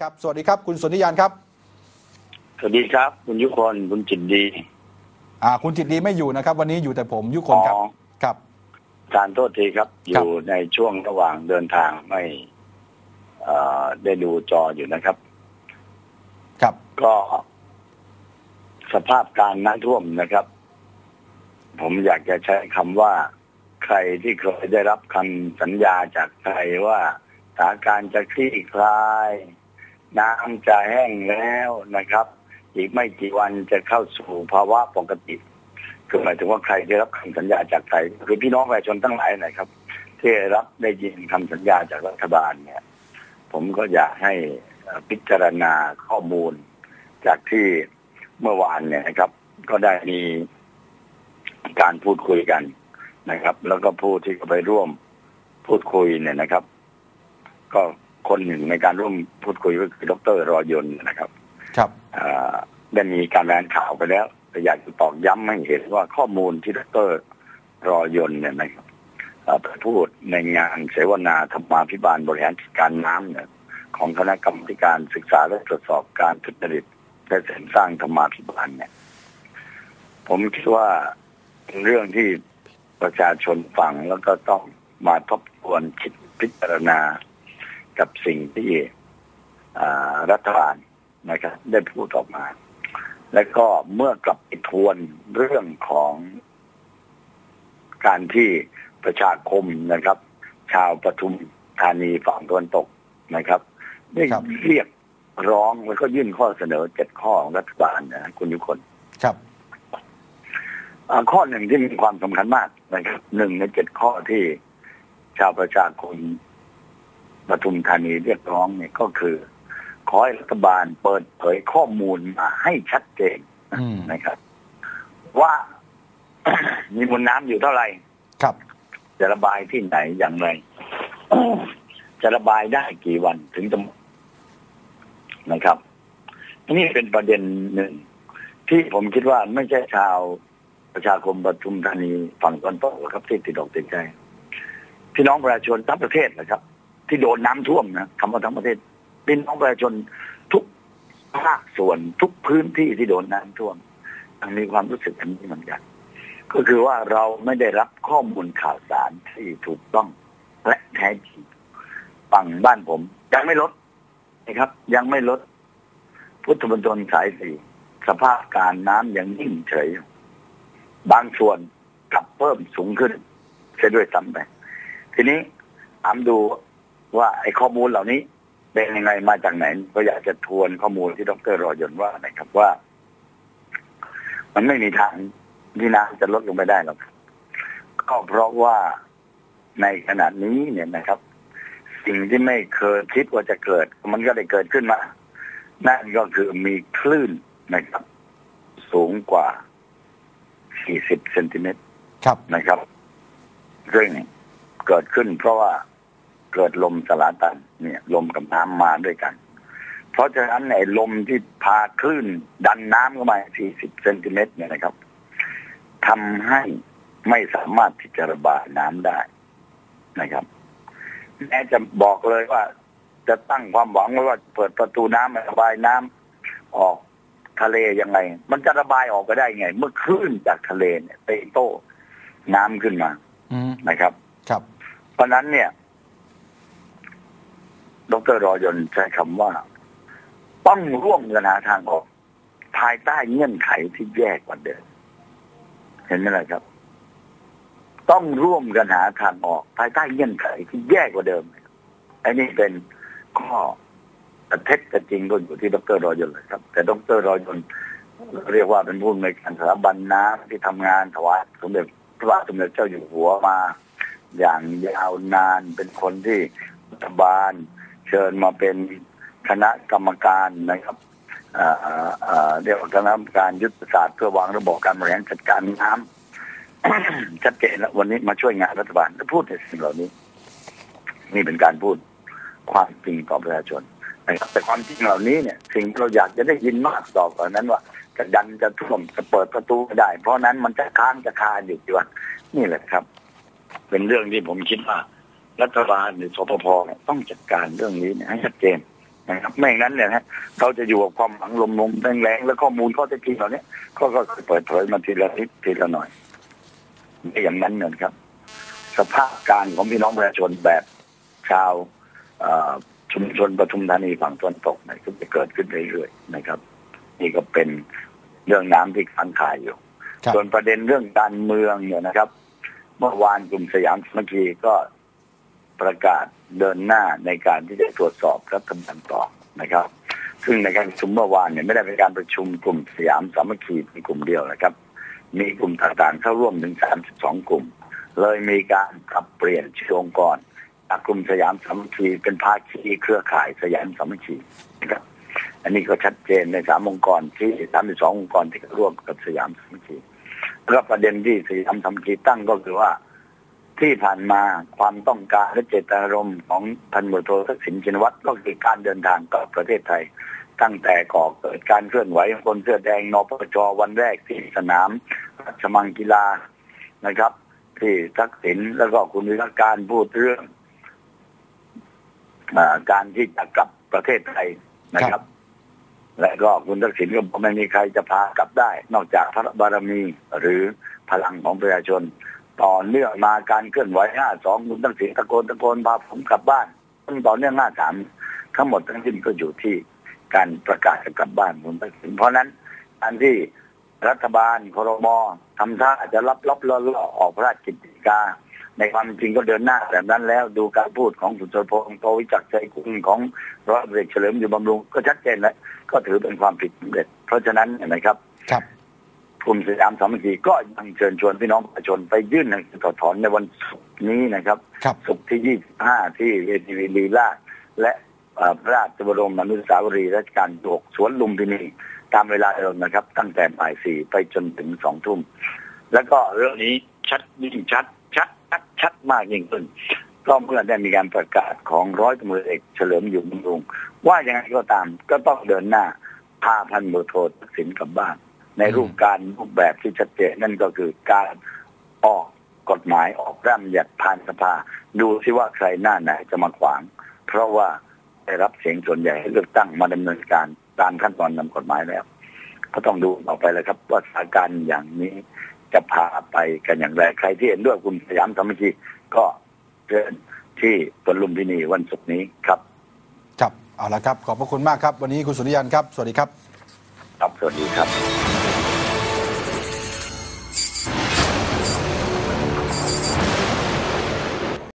นะครับสวัสดีครับ คุณสนธิยานครับ สวัสดีครับ คุณยุคนคุณจิตดี อ่า คุณจิตดีไม่อยู่นะครับ วันนี้อยู่แต่ผมยุคนครับอ๋อครับการโทษทีครับอครับยู่ในช่วงระหว่างเดินทางไม่เอ่อได้ดูจออยู่นะครับ ครับ ก็สภาพการน้ำท่วมนะครับ ผมอยากจะใช้คำว่า ใครที่เคยได้รับคำสัญญาจากใครว่าสถานการณ์จะคลี่คลาย น้ำจะแห้งแล้วนะครับ อีกไม่กี่วันจะเข้าสู่ภาวะปกติคือหมายถึงว่าใครได้รับคำสัญญาจากใครคือพี่น้องประชาชนทั้งหลายนะครับ ที่รับได้ยินคำสัญญาจากรัฐบาลเนี่ย ผมก็อยากให้พิจารณาข้อมูล จากที่เมื่อวานเนี่ยนะครับ ก็ได้มีการพูดคุยกันนะครับ แล้วก็ผู้ที่ไปร่วมพูดคุยเนี่ยนะครับ ก็ คนหนึ่งในการร่วมพูดคุยก็คือดรรอยนต์นะครับ ครับเอ่อได้มีการรายงานข่าวไปแล้ว แต่อยากจะตอกย้ำให้เห็นว่าข้อมูลที่ดรรอยนต์เนี่ยนะครับเอ่อไปพูดในงานเสวนาธรรมาภิบาลบริหารจัดการน้ำเนี่ยของคณะกรรมการศึกษาและตรวจสอบการทุจริตและเสริมสร้างธรรมาภิบาลเนี่ย ผมคิดว่าเป็นเรื่องที่ประชาชนฟังแล้วก็ต้องมาทบทวนคิดพิจารณา กับสิ่งที่อ่ารัฐบาลนะครับ ได้พูดออกมา และก็เมื่อกลับไปทวนเรื่องของการที่ประชาคมนะครับ ชาวปทุมธานีฝั่งตะวันตกนะครับได้ครับเรียกร้องแล้วก็ยื่นข้อเสนอเจ็ดข้อของรัฐบาลนะคุณยุคนครับอ่าข้อหนึ่งที่มีความสำคัญมากนะครับหนึ่งในเจ็ดข้อที่ชาวประชาคม ปทุมธานีเรียกร้องเนี่ยก็คือ ขอให้รัฐบาลเปิดเผยข้อมูลมาให้ชัดเจนอืมนะครับ ว่ามีมวลน้ำอยู่เท่าไหร่ครับ จะระบายที่ไหนอย่างไรจะระบายได้กี่วันถึงจะหมดนะครับนี่เป็นประเด็นหนึ่ง ที่ผมคิดว่าไม่ใช่ชาวประชาคมปทุมธานีฝั่งตะวันตกหรอกครับที่ติดอกติดใจพี่น้องประชาชนทั้งประเทศนะครับ ที่โดนน้ำท่วมนะคำว่าทั้งประเทศพี่น้องประชาชนทุกภาคส่วนทุกพื้นที่ที่โดนน้ำท่วมมีความรู้สึกอันนี้เหมือนกัน ก็คือว่าเราไม่ได้รับข้อมูลข่าวสารที่ถูกต้องและแท้จริงฝั่งบ้านผม ยังไม่ลดนะครับ ยังไม่ลด พุทธมณฑลสายสี่สภาพการน้ำยังนิ่งเฉย บางส่วนกลับเพิ่มสูงขึ้นเสียด้วยซ้ำไปทีนี้ถามดู ว่าไอ้ข้อมูลเหล่านี้เป็นยังไงมาจากไหน ก็อยากจะทวนข้อมูลที่ดรรอยนต์ว่านะครับว่า มันไม่มีทางที่น้ำจะลดลงไปได้หรอกครับก็เพราะว่าในขณะนี้เนี่ยนะครับ สิ่งที่ไม่เคยคิดว่าจะเกิด มันก็ได้เกิดขึ้นมา นั่นก็คือมีคลื่นนะครับ สูงกว่า 40 เซนติเมตรครับนะครับซึ่งเกิดขึ้นเพราะว่า เกิดลมสลาตันเนี่ย ลมกับน้ำมาด้วยกัน เพราะฉะนั้นไอ้ลมที่พาคลื่นดันน้ำเข้ามา 40 เซนติเมตรเนี่ยนะครับทำให้ไม่สามารถที่จะระบายน้ำได้นะครับแม้จะบอกเลยว่า จะตั้งความหวังไว้ว่าเปิดประตูน้ำระบายน้ำออกทะเลยังไง มันจะระบายออกไปได้ไง เมื่อคลื่นจากทะเลเนี่ยเตะโต้น้ำขึ้นมาอืมนะครับ ครับ เพราะฉะนั้นเนี่ย ดรรอยน์ใช้คำว่า ต้องร่วมกันหาทางออก ภายใต้เงื่อนไขที่แย่กว่าเดิมเห็นไหมล่ะครับ ต้องร่วมกันหาทางออก ภายใต้เงื่อนไขที่แย่กว่าเดิมอันนี้เป็นข้อเท็จจริงก็อยู่ที่ดรรอยน์เลยครับ แต่ดรรอยน์เรียกว่าเป็นผู้ในการสถาบันน้ำที่ทำงานถวายสมเด็จพระบาทสมเด็จเจ้าอยู่หัวมา อย่างยาวนานเป็นคนที่รัฐบาล เชิญมาเป็นคณะกรรมการนะครับเรียกว่าคณะกรรมการยุทธศาสตร์เพื่อวางระบบการบริหารจัดการน้ำชัดเจนแล้ววันนี้มาช่วยงานรัฐบาลและพูดในสิ่งเหล่านี้ นี่เป็นการพูดความจริงต่อประชาชนนะครับแต่ความจริงเหล่านี้เนี่ย สิ่งที่เราอยากจะได้ยินมากต่อกว่านั้นว่าจะดันจะท่วมจะเปิดประตูไได้ เพราะนั้นมันจะค้างจะคาอยู่กี่วันนี่แหละครับ เป็นเรื่องที่ผมคิดว่า รัฐบาลหรือสปภเนี่ยต้องจัดการเรื่องนี้เนี่ยให้ชัดเจนนะครับไม่อย่างนั้นเนี่ยนะเราจะอยู่กับความหวังลมๆแรงๆแล้วข้อมูลข้อเท็จจริงเหล่านี้ก็ก็เปิดเผยมาทีละนิดทีละหน่อยไม่อย่างนั้นเนี่ยนะครับ สภาพการของพี่น้องประชาชนแบบชาวเอ่อชุมชนปทุมธานีฝั่งตะวันตกเนี่ยก็จะเกิดขึ้นเรื่อยๆนะครับ นี่ก็เป็นเรื่องน้ำที่ค้างคาอยู่ครับส่วนประเด็นเรื่องการเมืองเนี่ยนะครับ เมื่อวานกลุ่มสยามสามัคคีก็ ประกาศเดินหน้าในการที่จะตรวจสอบรัฐบาลต่อนะครับ ซึ่งในการประชุมเมื่อวานเนี่ยไม่ได้เป็นการประชุมกลุ่มสยามสามัคคีเป็นกลุ่มเดียวนะครับ มีกลุ่มต่างๆเข้าร่วมถึง 32 กลุ่ม เลยมีการปรับเปลี่ยนชื่อองค์กรจากกลุ่มสยามสามัคคีเป็นภาคีเครือข่ายสยามสามัคคีนะครับ อันนี้ก็ชัดเจนในสามองค์กรที่สามสิบสององค์กรที่ร่วมกับสยามสามัคคีแล้วประเด็นที่สยามสามัคคีตั้งก็คือว่า ที่ผ่านมาความต้องการและเจตนารมณ์ของพันตรโททักษิณชินวัตรก็คือการเดินทางกลับประเทศไทย ตั้งแต่ก่อเกิดการเคลื่อนไหวของคนเสื้อแดงนปชวันแรกที่สนามราชมังกีฬานะครับ ที่ทักษิณแล้วก็คุณวิรการพูดเรื่องอการที่จะกลับประเทศไทยนะครับ และก็คุณทักษิณก็บอกไม่มีใครจะพากลับได้ นอกจากพระบารมีหรือพลังของประชาชน ต่อเนื่องมาการเคลื่อนไหวห้าสองคุณทักษิณตะโกนตะโกนพาผมกลับบ้านต่อเนื่องห้าสามทั้งหมดทั้งสิ้นก็อยู่ที่การประกาศจะกลับบ้านคุณทักษิณเพราะนั้นการที่รัฐบาลครมทำท่าจะรับรับล่อล่อออกพระราชกิจกาในความจริงก็เดินหน้าแบบนั้นแล้วดูการพูดของสุนทรพงศ์โตวิจักรใจคุณของร้อยตำรวจเอกเฉลิมอยู่บำรุงก็ชัดเจนแล้วก็ถือเป็นความผิดสำเร็จ เพราะฉะนั้นเนยนะครับครับ กลุ่มสยามสามัคคีก็ยังเชิญชวนพี่น้องประชาชนไปยื่นหนังสือถอดถอนในวันศุกร์นี้นะครับครับ ศุกร์ที่ 25 ที่เวทีลีลาศและเอ่อพระราชบรมอนุสาวรีย์รัชกาลที่หกสวนลุมพินีตามเวลาเดิมนะครับ ตั้งแต่บ่ายสี่ไปจนถึงสองทุ่ม แล้วก็เรื่องนี้ชัดยิ่งชัด ชัดชัดชัดมากยิ่งขึ้น ก็เมื่อได้มีการประกาศของร้อยตำรวจเอกเฉลิมอยู่บำรุงว่ายังไงก็ตามก็ต้องเดินหน้าพาพันตำรวจโททักษิณกลับบ้าน ในรูปการรูปแบบที่ชัดเจนนั่นก็คือการออกกฎหมายออกร่างบัญญัติผ่านสภา ดูซิว่าใครหน้าไหนจะมาขวาง เพราะว่าได้รับเสียงส่วนใหญ่ให้เลือกตั้งมาดำเนินการตามขั้นตอนนำกฎหมายแล้ว ก็ต้องดูต่อไปแล้วครับ ว่าสถานการณ์อย่างนี้จะพาไปกันอย่างไร ใครที่เห็นด้วยคุณสยามสามัคคีก็เชิญที่สวนลุมพินีวันศุกร์นี้ครับ ครับเอาละครับ ขอบพระคุณมากครับ วันนี้คุณสุริยันครับ สวัสดีครับ ครับสวัสดีครับ